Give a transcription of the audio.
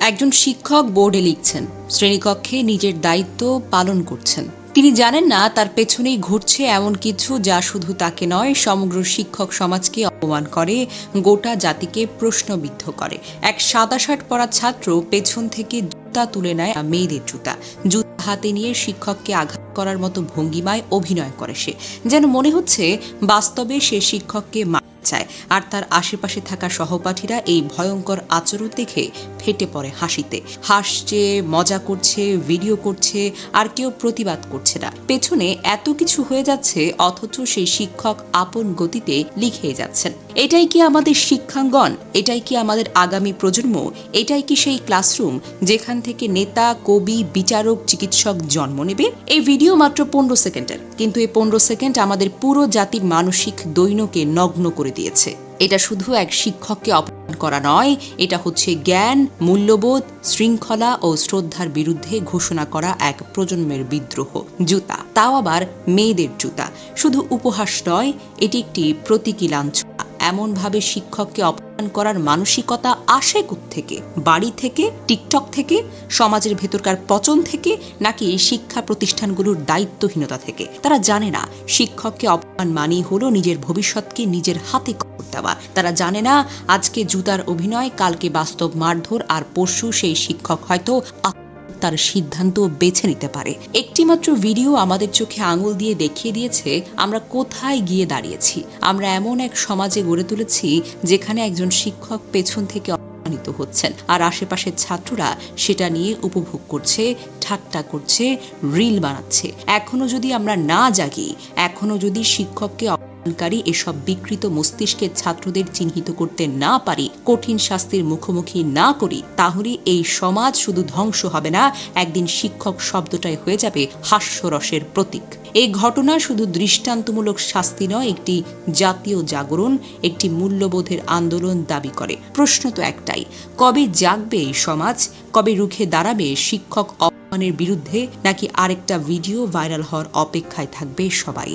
একজন শিক্ষক বোর্ডে লিখছেন, শ্রেণীকক্ষে নিজের দায়িত্ব পালন করছেন। তিনি জানেন না তার পেছনেই ঘটছে এমন কিছু যা শুধু তাকে নয়, সমগ্র শিক্ষক সমাজকে অপমান করে, গোটা জাতিকে প্রশ্নবিদ্ধ করে। এক সাদা শার্ট পরা ছাত্র পেছন থেকে জুতা তুলে নেয় মেয়েদের জুতা। জুতা হাতে নিয়ে শিক্ষককে আঘাত করার মতো ভঙ্গিমায় অভিনয় করে সে। যেন মনে হচ্ছে, বাস্তবে সে শিক্ষককে মারতে চায়। আর তার আশেপাশে থাকা সহপাঠীরা এই ভয়ঙ্কর আচরণ দেখে ফেটে পড়ে হাসিতে। হাসছে, মজা করছে ভিডিও করছে, আর কেউ প্রতিবাদ করছে না। পেছনে এত কিছু হয়ে যাচ্ছে, অথচ সেই শিক্ষক আপন গতিতে লিখে যাচ্ছেন। এটাই কি আমাদের শিক্ষাঙ্গন? এটাই কি আমাদের আগামী প্রজন্ম? এটাই কি সেই ক্লাসরুম যেখান থেকে নেতা, কবি, বিচারক, চিকিৎসক জন্ম নেবে? এই ভিডিও মাত্র পনেরো সেকেন্ডের। কিন্তু এই পনেরো সেকেন্ড আমাদের পুরো জাতির মানসিক দৈনকে নগ্ন করে দিয়েছে। এটা শুধু এক শিক্ষককে অপমান করা নয়, এটা হচ্ছে জ্ঞান, মূল্যবোধ, শৃঙ্খলা ও শ্রদ্ধার বিরুদ্ধে ঘোষণা করা এক প্রজন্মের বিদ্রোহ। জুতা। তাও আবার মেয়েদের জুতা। শুধু উপহাস নয়, এটি একটি প্রতীকী লাঞ্ছনা এমনভাবে শিক্ষককে অপমান করার মানসিকতা আসে থেকে বাড়ি থেকে? টিকটক থেকে? সমাজের ভেতরকার পচন থেকে? নাকি শিক্ষা প্রতিষ্ঠানগুলোর দায়িত্বহীনতা থেকে? তারা জানে না, শিক্ষককে অপমান মানেই হলো নিজের ভবিষ্যৎকে নিজের হাতে দেওয়া। তারা জানে না, আজকে জুতার অভিনয়, কালকে বাস্তব মারধর, আর পরশু সেই শিক্ষক হয়তো তার সিদ্ধান্ত বেছে নিতে পারে। একটিমাত্র ভিডিও আমাদের চোখে আঙুল দিয়ে দেখিয়ে দিয়েছে, আমরা কোথায় গিয়ে দাঁড়িয়েছি। আমরা এমন এক সমাজে গড়ে তুলেছি যেখানে একজন শিক্ষক পেছন থেকে অপমানিত হচ্ছেন, আর আশেপাশের ছাত্ররা সেটা নিয়ে উপভোগ করছে, ঠাট্টা করছে, রিল বানাচ্ছে। এখনও যদি আমরা না জাগি, এখনও যদি শিক্ষককে অপমানকারী এসব বিকৃত মস্তিষ্কের ছাত্রদের চিহ্নিত করতে না পারি, কঠিন শাস্তির মুখোমুখি না করি, তাহলে এই সমাজ শুধু ধ্বংস হবে না, একদিন শিক্ষক শব্দটাই হয়ে যাবে হাস্যরসের প্রতীক। এই ঘটনা শুধু দৃষ্টান্তমূলক শাস্তি নয়, একটি জাতীয় জাগরণ, একটি মূল্যবোধের আন্দোলন দাবি করে। প্রশ্ন তো একটাই, কবে জাগবে এই সমাজ, কবে রুখে দাঁড়াবে শিক্ষক অপমানের বিরুদ্ধে, নাকি আরেকটা ভিডিও ভাইরাল হওয়ার অপেক্ষায় থাকবে সবাই?